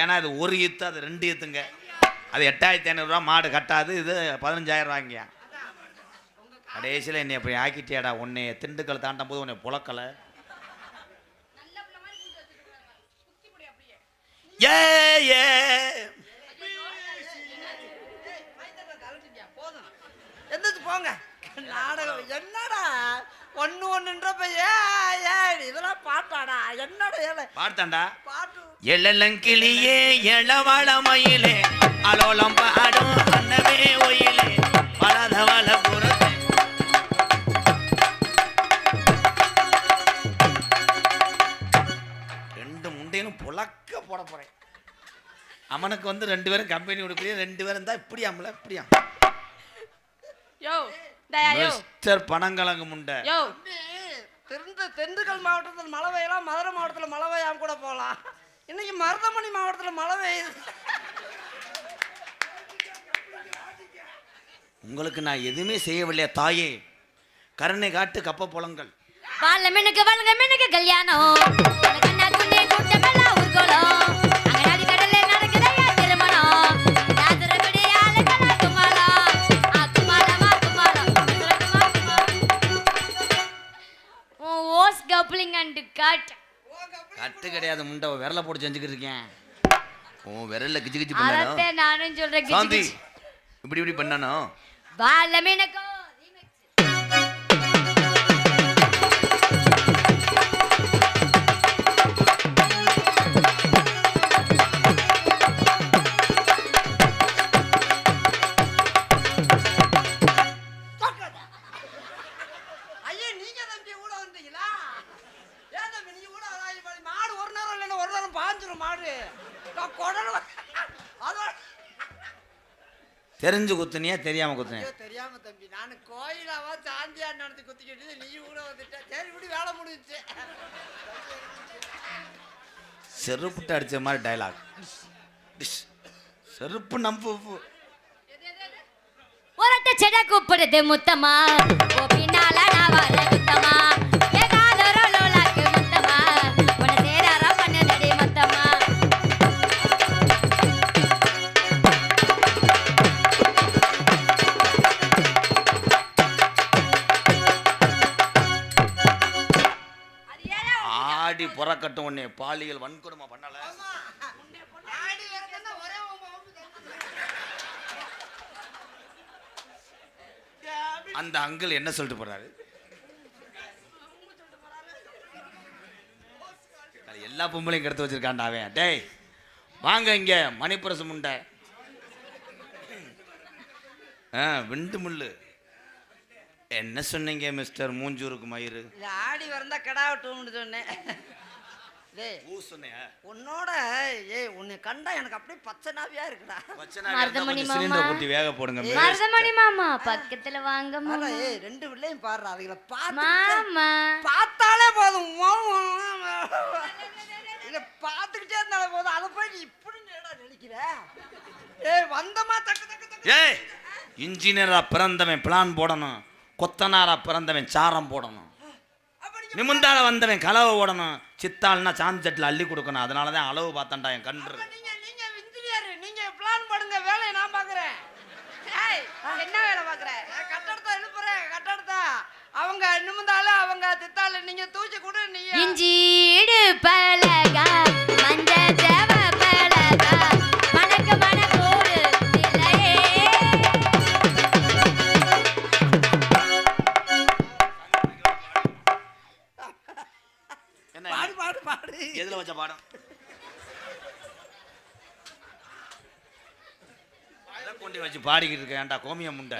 ஏன்னா இது ஒரு ஈத்து அது ரெண்டு ஈத்துங்க. அது எட்டாயிரத்தி ஐநூறுரூவா மாடு கட்டாது இது பதினஞ்சாயிரம் ரூபாய்ங்க. கடைசியில் என்னை அப்படி ஆக்கிட்டியாடா உன்னை திண்டுக்கல் தாண்டும் போது உன்னை புழக்கலை. ஏ ஏ. போங்க? நாடகம் என்னடா? ஏ ஏ இதெல்லாம் பாட்டாடா? என்னடா ஏல பார்த்தாண்டா பாட்டு. எழலங்கிளியே எழவளமயிலே அலோலம் பாடும் அன்னமே ஒயிலே பலதவள ரெண்டு முண்டையிலும் புழக்க போட போறேன். அவனுக்கு வந்து ரெண்டு பேரும் கம்பெனி கொடுக்குறீங்க ரெண்டு பேரும் தான் இப்படி அம்மல இப்படியா யோ மிஸ்டர் பனங்கலங்கு முண்டை. தெரிந்த தெண்டுக்கல் மாவட்டத்தில் மழை பெய்யலாம் மதுரை மாவட்டத்தில் மழை பெய்யாம கூட போகலாம் இன்னைக்கு மருதமணி மாவட்டத்தில் மழை பெய்யுது. உங்களுக்கு நான் எதுவுமே செய்யவில்லையா தாயே. கருணை காட்டு கப்ப புலங்கள். வாழ மினுக்கு வளங்க மினுக்கு கல்யாணம். Coupling and cut. கட்டு கிடையாது முண்டை விரல போட்டு செஞ்சுக்கிட்டு இருக்கேன். உன் விரல்ல கிச்சு கிச்சு பண்ணானோ நானும் சொல்றேன் இப்படி இப்படி பண்ணானோ வா எல்லாமே பாஞ்சிரும் மாடு. நான் குடல். அதோட தெரிஞ்சு குத்துனியா தெரியாம குத்துனியா? தெரியாம தம்பி. நான் கோயிலாவா சாந்தியா நடத்தி குத்திக்கிட்டு நீ கூட வந்துட்ட. சரி இப்படி வேலை முடிஞ்சுச்சு. செருப்புட்டு அடிச்ச மாதிரி டைலாக் செருப்பு நம்பு ஒரட்ட செட கூப்பிடுது முத்தமா ஓ பின்னால நான் வர புறக்கட்டும் உன்னை பாலியல் வன்கொடுமை பண்ணல. அந்த அங்கிள் என்ன சொல்லிட்டு போறாரு? எல்லா பொம்பளையும் கெடுத்து வச்சிருக்கான்டா அவன். டேய் வாங்க இங்க மணிப்புரசு முண்டை. ஆ விண்டு முள்ளு. என்ன சொன்னீங்க மிஸ்டர்? மூஞ்சூருக்கு மயிறு. ஆடி வரந்தா கிடா விட்டும்னு சொன்னேன். உன்னோட ஏய் உன்னை கண்டா எனக்கு அப்படியே பச்சை நாவியா இருக்குடா. மருதமணி மாமா. குட்டி வேக போடுங்க மருதமணி மாமா பக்கத்துல வாங்க மாமா. ஏய் ரெண்டு பிள்ளையும் பாடுறா அதுகளை பார்த்து மாமா. பார்த்தாலே போதும் இத பார்த்துக்கிட்டே இருந்தாலே போதும் அதை போய் நீ இப்படி நேடா நினைக்கிற? ஏய் வந்தமா தக்கு ஏய் இன்ஜினியரா பிறந்தவன் பிளான் போடணும். கொத்தனாரா பிறந்தவன் சாரம் போடணும். நிமிந்தால வந்தவன் கலவை ஓடணும். சித்தாள்னா சாந்தி சட்டில் அள்ளி கொடுக்கணும். அதனால தான் அளவு பார்த்தான்டா என் கன்று. நீங்க நீங்க இன்ஜினியர் நீங்க பிளான் பண்ணுங்க வேலையை நான் பாக்குறேன் ஏய் என்ன வேலை பாக்குற நான் கட்டடத்தை எழுப்புறேன் கட்டடத்தை. அவங்க நிமிந்தாலும் அவங்க தித்தாலும் நீங்க தூக்கி கூட நீங்க இஞ்சீடு பலகா கொண்டு வச்சு பாடிக்கிட்டு இருக்கேன். ஏன்டா கோமியம் முண்டை?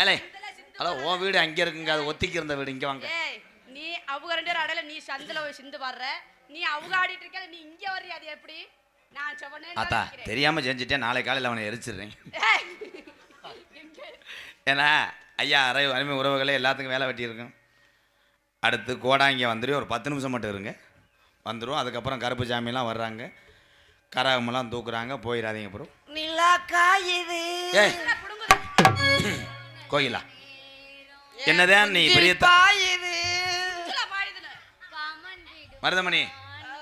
ஏலே ஹலோ உன் வீடு அங்கே இருக்குங்க. அது ஒத்திக்கு இருந்த வீடு. இங்கே வாங்க. நீ அவங்க ரெண்டு பேரும் அடையில நீ சந்தில சிந்து பாடுற. நீ அவங்க ஆடிட்டு இருக்க நீ இங்க வர்றிய அது எப்படி? நான் செவனே ஆத்தா தெரியாம செஞ்சுட்டேன். நாளை காலையில் அவனை எரிச்சிடுறேன். ஏன்னா ஐயா அரை அருமை உறவுகளே எல்லாத்துக்கும் வேலை வெட்டியிருக்கும். அடுத்து கோடாங்க வந்துடும் ஒரு பத்து நிமிஷம் மட்டும் இருங்க. வந்துடும் அதுக்கப்புறம் கருப்பு சாமியெல்லாம் வர்றாங்க. கரகமெல்லாம் தூக்குறாங்க. போயிடாதீங்க ப்ரோ. நிலா காயுது. ஏய். கோயிலா? என்னதான் நீ பெரிய மருதமணி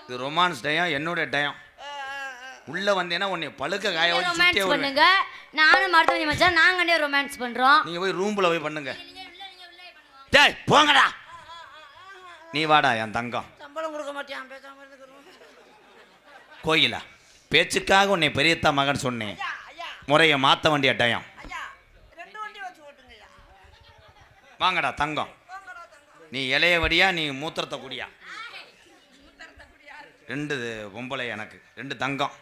இது ரொமான்ஸ் டயம் என்னோட டயம். உள்ள வந்தேன்னா உன்னை பழுக்க காய வச்சு நானும் மருத்துவமனை மச்சான் நாங்க ரொமான்ஸ் பண்றோம். நீங்க போய் ரூம்ல போய் பண்ணுங்க. டேய் போங்கடா. நீ வாடா என் தங்கம். சம்பளம் கொடுக்க பேசாம இருந்துக்கிறோம். கோயிலா? பேச்சுக்காக உன்னை பெரியத்தா மகன் சொன்னேன். முறையை மாத்த வேண்டிய டயம். ஐயா ரெண்டு வண்டி வச்சு ஓட்டுங்க ஐயா வாங்கடா தங்கம். நீ இளைய வடியா நீ மூத்திரத்தை குடியா? ரெண்டு பொம்பளை எனக்கு ரெண்டு தங்கம்.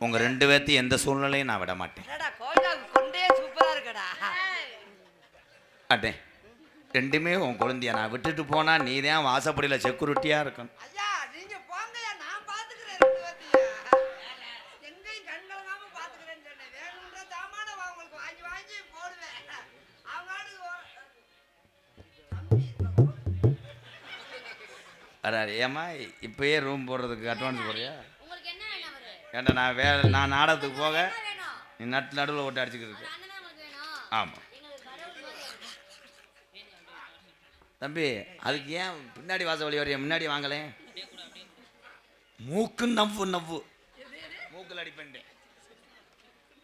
உங்க ரெண்டு பேர்த்தையும் எந்த சூழ்நிலையும் நான் விட மாட்டேன் அட்டே ரெண்டுமே உன் குழந்தைய? நான் விட்டுட்டு போனா நீ தான் வாசப்படியில் செக்யூரிட்டியா இருக்கணும். அடா ஏமா இப்பயே ரூம் போடுறதுக்கு அட்வான்ஸ் போறியா உங்களுக்கு என்ன வேணும் அவரு ஏன்டா நான் வேலை நான் நாடகத்துக்கு போக நீ நட்டு நடுவில் ஓட்டு அடிச்சுக்கிட்டு இருக்க. ஆமாம் தம்பி அதுக்கு ஏன் பின்னாடி வாச வழி வரைய முன்னாடி வாங்கலே? மூக்கு நவ்வு நவ்வு. மூக்கில் அடிப்பேன்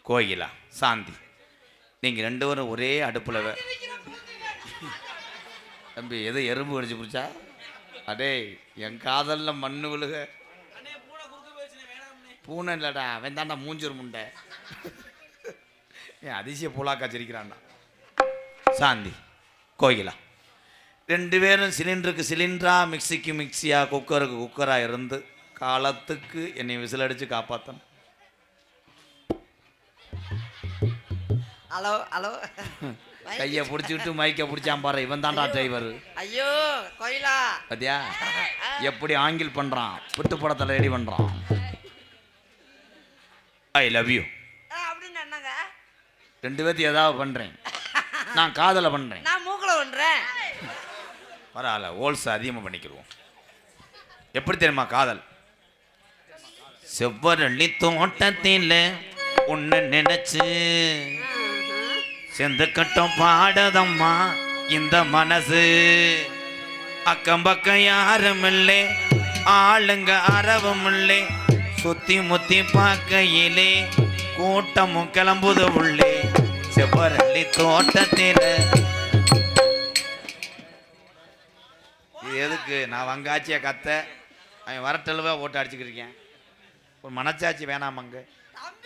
கோயிலா? சாந்தி. நீங்கள் ரெண்டு பேரும் ஒரே அடுப்பில் தம்பி எது எறும்பு கடிச்சு பிடிச்சா? அடே என் காதலில் மண்ணு விழுக. பூனை இல்லடா அவன் தாண்டா மூஞ்சூர் முண்டை. ஏன் அதிசய பூலாக்கா சிரிக்கிறான்டா சாந்தி கோயிலா ரெண்டு பேரும் சிலிண்டருக்கு சிலிண்டரா மிக்சிக்கு மிக்சியா குக்கருக்கு குக்கரா இருந்து காலத்துக்கு என்னை விசில் அடிச்சு காப்பாத்தணும். Hello hello. கையை பிடிச்சிக்கிட்டு மைக்கை பிடிச்சான் பாரு இவன் தான்டா டிரைவர் ஐயோ கோயிலா பாத்தியா? எப்படி ஆங்கில் பண்றான் புட்டு படத்தில் ரெடி பண்றான். ஐ லவ் யூ ஆ, அப்படின்னு என்னங்க? ரெண்டு பேர்த்தையும் ஏதாவது பண்றேன். நான் காதலை பண்றேன். நான் மூக்கில் ஒன்றேன் பரவாயில்ல ஹோல்ஸ் அதிகமாக பண்ணிக்கிடுவோம். எப்படி தெரியுமா காதல்? செவ்வரளி தோட்டத்தில் உன்னை நினைச்சு செந்து கட்டம் பாடதம்மா இந்த மனசு. அக்கம் பக்கம் யாரும் இல்லை ஆளுங்க அறவும் இல்லை சுத்தி முத்தி பார்க்கையிலே கூட்டமும் கிளம்புது உள்ளே. செவ்வரளி தோட்டத்தில். இது எதுக்கு? நான் வங்காட்சியை கத்த. அவன் வரட்டலுவா போட்டு அடிச்சுக்கிட்டு இருக்கேன். ஒரு மனச்சாட்சி வேணாமங்க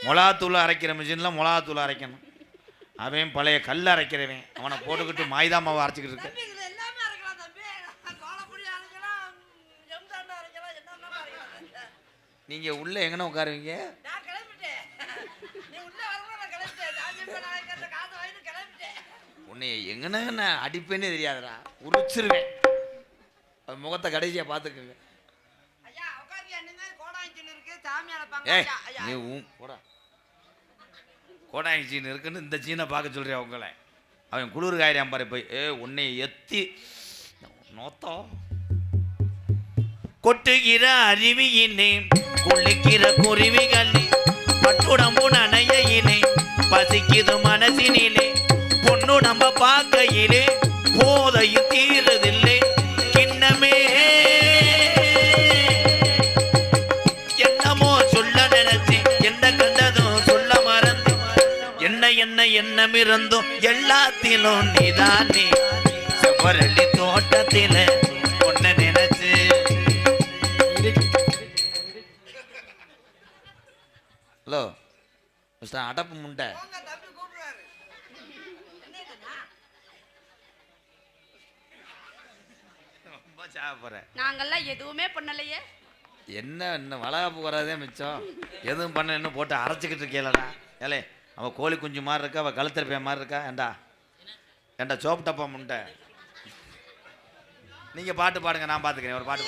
மிளகாத்தூள் அரைக்கிற மிஷினில் மிளகாத்தூள் அரைக்கணும். அவன் பழைய கல் அரைக்கிறவன். அவனை போட்டுக்கிட்டு மாய்தா மாவை அரைச்சிக்கிட்டு இருக்க தம்பி இதுல எல்லாமே அரைக்கலாம் தம்பி கோலப்பொடி அரைக்கலாம் எம்சாண்டு அரைக்கலாம் என்னென்ன அரைக்கலாம் நீங்கள் உள்ளே எங்கன உட்காருவீங்க நான் கிளம்பிட்டேன் நீ உள்ள வரணும் நான் கிளம்பிட்டேன் சாமி மேல அழைக்கிற காசை வாங்கிட்டு கிளம்பிட்டேன். உன்னை எங்கன நான் அடிப்பேனே தெரியாதுடா. உரிச்சிருவேன். அது முகத்தை கடைசியாக பார்த்துக்குங்க. ஏய் நீ ஊ போடா. கோடாங்கி சீன் இருக்குன்னு இந்த சீனை பார்க்க சொல்றியா உங்களை? அவன் குளிர் காயிறான் பாரு போய். ஏ உன்னை எத்தி. நோத்தோ கொட்டுகிற அருவியினே குளிக்கிற குருவிகளே பட்டுடம்பு நனையினே பசிக்குது மனசினிலே பொண்ணு நம்ம பார்க்கையிலே போதையும் தீரதில்லை கிண்ணமே. என்னமோ சொல்ல நினைச்சு என்ன கண்டதும் சொல்ல மறந்து என்ன என்ன எண்ணம் இருந்தும் எல்லாத்திலும் நீதானே. செவ்வரளி தோட்டத்திலே அடப்பு முண்டை. நாங்கெல்லாம் எதுவுமே பண்ணலையே. என்ன இன்னும் வளகாப்பு வராதே மிச்சம். எதுவும் பண்ண இன்னும் போட்டு அரைச்சிக்கிட்டு இருக்கேலடா ஏலே அவள் கோழி குஞ்சு மாதிரி இருக்கா அவள் கழுத்தரப்பைய மாதிரி இருக்கா? ஏண்டா? ஏண்டா சோப்பு டப்பா முண்டை. நீங்கள் பாட்டு பாடுங்க நான் பார்த்துக்கிறேன் ஒரு பாட்டு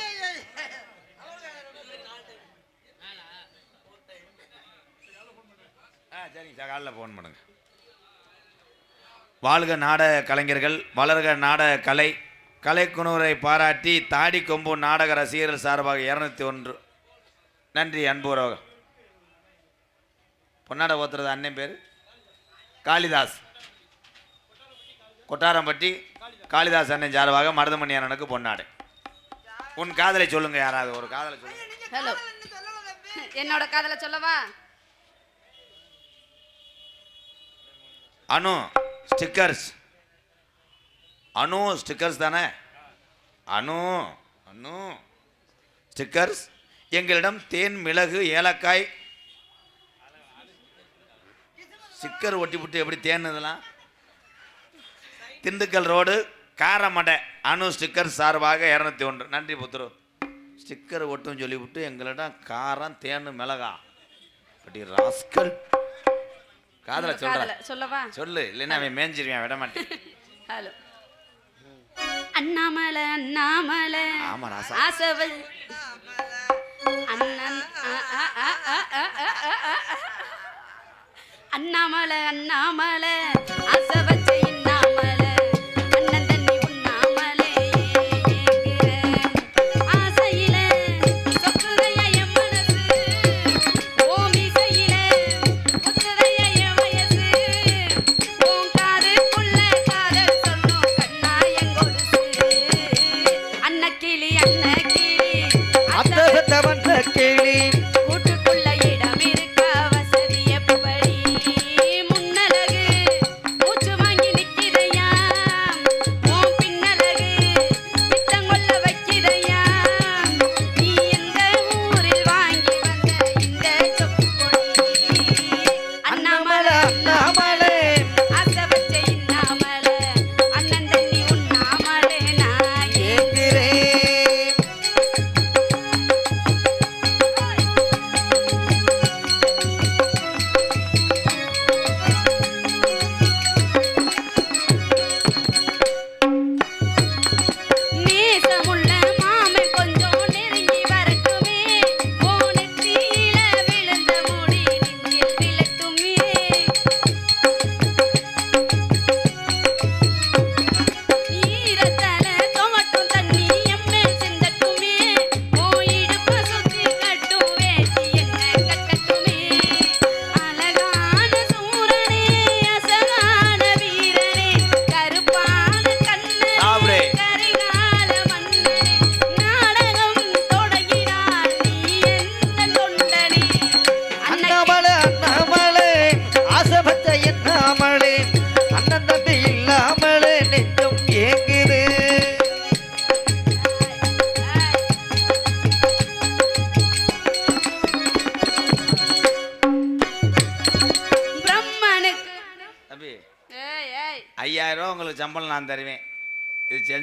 சரிங்க சார் காலைல ஃபோன் பண்ணுங்கள் வாழ்க நாடக கலைஞர்கள் வளர்க நாடக கலை கலைக்குணரை பாராட்டி தாடி கொம்பு நாடக ரசிகர்கள் சார்பாக இரநூத்தி ஒன்று. நன்றி அன்புறவ பொன்னாட ஓத்துறது அண்ணன் பேர் காளிதாஸ். கொட்டாரம்பட்டி காளிதாஸ் அண்ணன் சார்பாக மருதமணி அண்ணனுக்கு பொன்னாடு. உன் காதலை சொல்லுங்க யாராவது ஒரு காதலை சொல்லுங்க. ஹலோ என்னோட காதலை சொல்லவா? அணு ஸ்டிக்கர்ஸ் அணு ஸ்டிக்கர்ஸ் தானே? அனு அனு ஸ்டிக்கர்ஸ் எங்களிடம் தேன் மிளகு ஏலக்காய். ஸ்டிக்கர் ஒட்டி புட்டு எப்படி தேன் இதெல்லாம்? திண்டுக்கல் ரோடு காரமடை. அணு ஸ்டிக்கர் சார்பாக இரநூத்தி ஒன்று. நன்றி புத்துரு. ஸ்டிக்கர் ஒட்டும் சொல்லிவிட்டு எங்களிடம் காரம் தேன் மிளகா. அப்படி ராஸ்கல் காதல சொல்ற. சொல்லவா? சொல்லு இல்லைன்னா அவன் மேஞ்சிருவான் விட மாட்டேன். ஹலோ. அண்ணாமல அண்ணாமல ஆமா ஆசவல். அண்ணன் அண்ணாமல அண்ணாமல ஆசவல். നമ്മളെ നമ്മ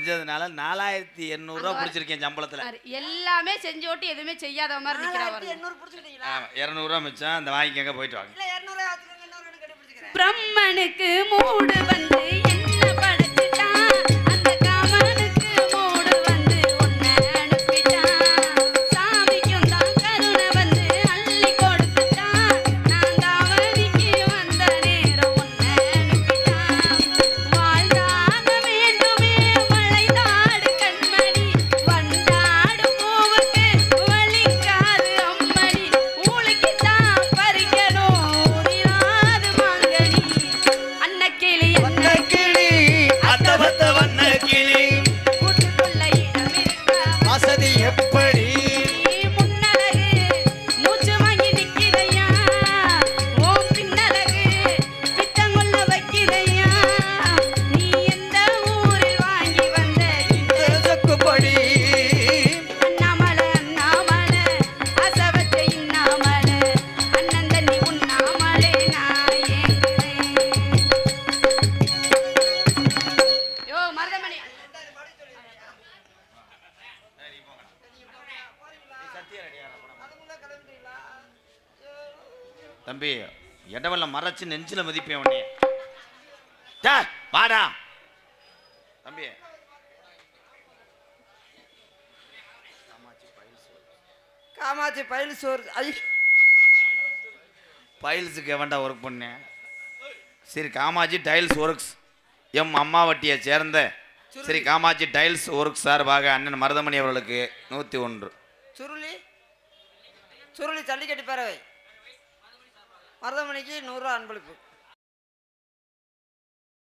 செஞ்சதுனால நாலாயிரத்தி எண்ணூறுரூவா பிடிச்சிருக்கேன் சம்பளத்தில். எல்லாமே செஞ்சு ஓட்டு எதுவுமே செய்யாத மாதிரி நிற்கிறாங்க எண்ணூறு இரநூறுவா மிச்சம் அந்த வாங்கிக்கங்க போயிட்டு வாங்க. பிரம்மனுக்கு மூடு வந்து வச்சு நெஞ்சில் மதிப்பேன் உன்னைய. வாடா. தம்பி. காமாட்சி பயில்ஸ் ஒர்க் பயில்ஸுக்கு எவன்டா ஒர்க் பண்ணேன் சரி காமாட்சி டைல்ஸ் ஒர்க்ஸ் எம் அம்மாவட்டியை சேர்ந்த சரி காமாட்சி டைல்ஸ் ஒர்க் சார்பாக அண்ணன் மருதமணி அவர்களுக்கு நூற்றி ஒன்று. சுருளி. சுருளி ஜல்லிக்கட்டு பறவை மருதமணிக்கு நூறுரூவா அன்பளிப்பு.